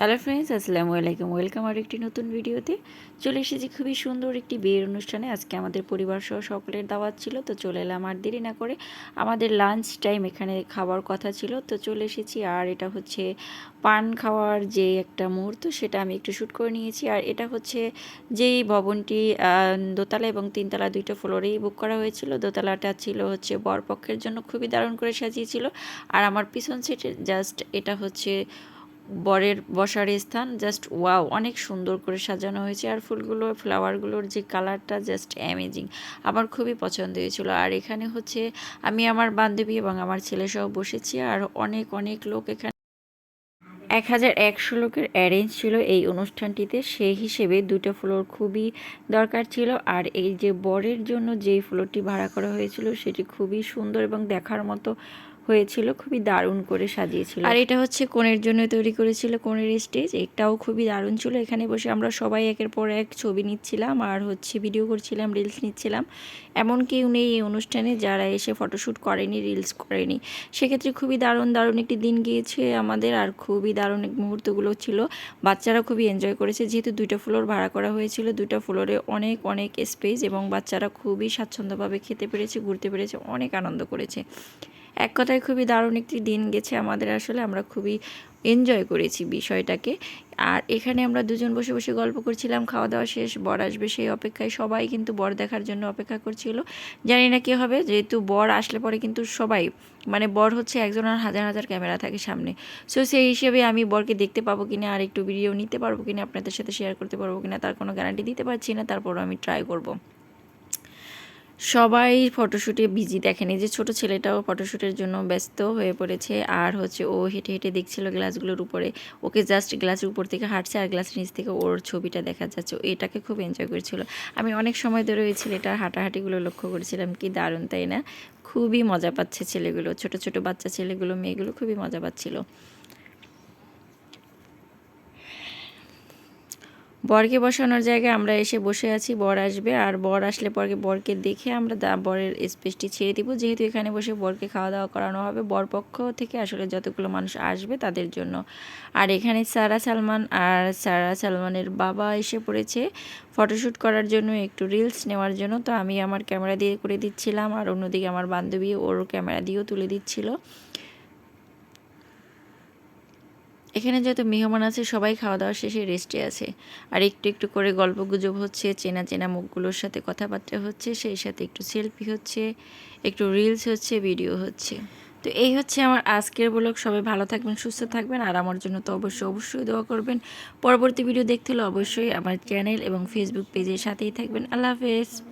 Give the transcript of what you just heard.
Hello friends আসসালামু আলাইকুম। Welcome আর একটি নতুন ভিডিওতে। চলে এসেছি খুবই সুন্দর একটি বিয়ের অনুষ্ঠানে। আজকে আমাদের পরিবার সহ সকলের দাওয়াত ছিল, তো চলে এলাম আর দেরি না করে আমাদের লাঞ্চ টাইম এখানে খাওয়ার কথা ছিল, তো চলে এসেছি। আর এটা হচ্ছে পান খাওয়ার যে একটা মুহূর্ত, সেটা আমি একটু শ্যুট করে নিয়েছি। আর এটা হচ্ছে যেই ভবনটি দোতলা এবং তিনতলা দুইটা ফ্লোরেই বুক করা হয়েছিল। দোতলাটা ছিল হচ্ছে বরপক্ষের জন্য খুবই দারুণ করে সাজিয়েছিল। আর আমার পিছন সেটে জাস্ট এটা হচ্ছে বরের বসার স্থান জাস্ট ওয়াও অনেক সুন্দর করে সাজানো হয়েছে। আর ফুলগুলো ফ্লাওয়ারগুলোর যে কালারটা জাস্ট অ্যামেজিং আমার খুবই পছন্দ হয়েছিল। আর এখানে হচ্ছে আমি আমার বান্ধবী এবং আমার ছেলে সহ বসেছি। আর অনেক অনেক লোক এখানে। এক হাজার একশো লোকের অ্যারেঞ্জ ছিল এই অনুষ্ঠানটিতে। সেই হিসেবে দুটো ফ্লোর খুবই দরকার ছিল। আর এই যে বরের জন্য যেই ফ্লোরটি ভাড়া করা হয়েছিল, সেটি খুবই সুন্দর এবং দেখার মতো হয়েছিল, খুবই দারুণ করে সাজিয়েছিল। আর এটা হচ্ছে কোণের জন্য তৈরি করেছিল কোণের স্টেজ, এটাও খুবই দারুণ ছিল। এখানে বসে আমরা সবাই একের পর এক ছবি নিচ্ছিলাম আর হচ্ছে ভিডিও করছিলাম, রিলস নিচ্ছিলাম। এমন কেউ নেই এই অনুষ্ঠানে যারা এসে ফটোশ্যুট করেনি, রিলস করেনি, সেক্ষেত্রে খুবই দারুণ দারুণ একটি দিন গিয়েছে আমাদের। আর খুবই দারুণ মুহূর্তগুলো ছিল। বাচ্চারা খুবই এনজয় করেছে, যেহেতু দুইটা ফ্লোর ভাড়া করা হয়েছিল, দুইটা ফ্লোরে অনেক অনেক স্পেস এবং বাচ্চারা খুবই স্বাচ্ছন্দ্যভাবে খেতে পেরেছে, ঘুরতে পেরেছে, অনেক আনন্দ করেছে। এক কথায় খুবই দারুণ একটি দিন গেছে আমাদের আসলে, আমরা খুবই এনজয় করেছি বিষয়টাকে। আর এখানে আমরা দুজন বসে বসে গল্প করছিলাম, খাওয়া দাওয়া শেষ, বর আসবে সেই অপেক্ষায়। সবাই কিন্তু বর দেখার জন্য অপেক্ষা করছিল। জানি না কী হবে, যেহেতু বর আসলে পরে কিন্তু সবাই মানে বর হচ্ছে একজন আর হাজার হাজার ক্যামেরা থাকে সামনে। সো সেই হিসেবে আমি বরকে দেখতে পাবো কিনা, আর একটু ভিডিও নিতে পারব কিনা, আপনাদের সাথে শেয়ার করতে পারব কিনা, তার কোনো গ্যারান্টি দিতে পারছি না, তারপরও আমি ট্রাই করব। সবাই ফটোশ্যুটে বিজি দেখেন। এই যে ছোট ছেলেটাও ফটোশ্যুটের জন্য ব্যস্ত হয়ে পড়েছে। আর হচ্ছে ও হেঁটে হেঁটে দেখছিল গ্লাসগুলোর উপরে। ওকে জাস্ট গ্লাসের উপর থেকে হাঁটছে আর গ্লাসের নিচ থেকে ওর ছবিটা দেখা যাচ্ছে। এটাকে খুব এনজয় করেছিল। আমি অনেক সময় ধরে ওই ছেলেটার হাঁটাহাঁটিগুলো লক্ষ্য করেছিলাম। কি দারুণ, তাই না? খুবই মজা পাচ্ছে ছেলেগুলো। ছোট ছোট বাচ্চা ছেলেগুলো, মেয়েগুলো খুবই মজা পাচ্ছিল। বরকে বসানোর জায়গায় আমরা এসে বসে আছি, বর আসবে। আর বর আসলে পরকে বরকে দেখে আমরা বরের স্পেসটি ছেড়ে দিব। যেহেতু এখানে বসে বরকে খাওয়া দাওয়া করানো হবে, বর পক্ষ থেকে আসলে যতগুলো মানুষ আসবে তাদের জন্য। আর এখানে সারা সালমান আর সারা সালমানের বাবা এসে পড়েছে ফটোশ্যুট করার জন্য, একটু রিলস নেওয়ার জন্য। তো আমি আমার ক্যামেরা দিয়ে করে দিচ্ছিলাম, আর অন্যদিকে আমার বান্ধবী ওর ক্যামেরা দিয়েও তুলে দিচ্ছিল। এখানে যেহেতু মেহমান আছে, সবাই খাওয়া দাওয়া শেষে রেস্টে আছে। আর একটু একটু করে গল্প গুজব হচ্ছে, চেনা চেনা মুখগুলোর সাথে কথাবার্তা হচ্ছে, সেই সাথে একটু সেলফি হচ্ছে, একটু রিলস হচ্ছে ভিডিও হচ্ছে। তো এই হচ্ছে আমার আজকের ব্লগ সবাই ভালো থাকবেন, সুস্থ থাকবেন, আর আমার জন্য তো অবশ্যই অবশ্যই দোয়া করবেন। পরবর্তী ভিডিও দেখতে হলে অবশ্যই আমার চ্যানেল এবং ফেসবুক পেজের সাথেই থাকবেন। আল্লাহ হাফেজ।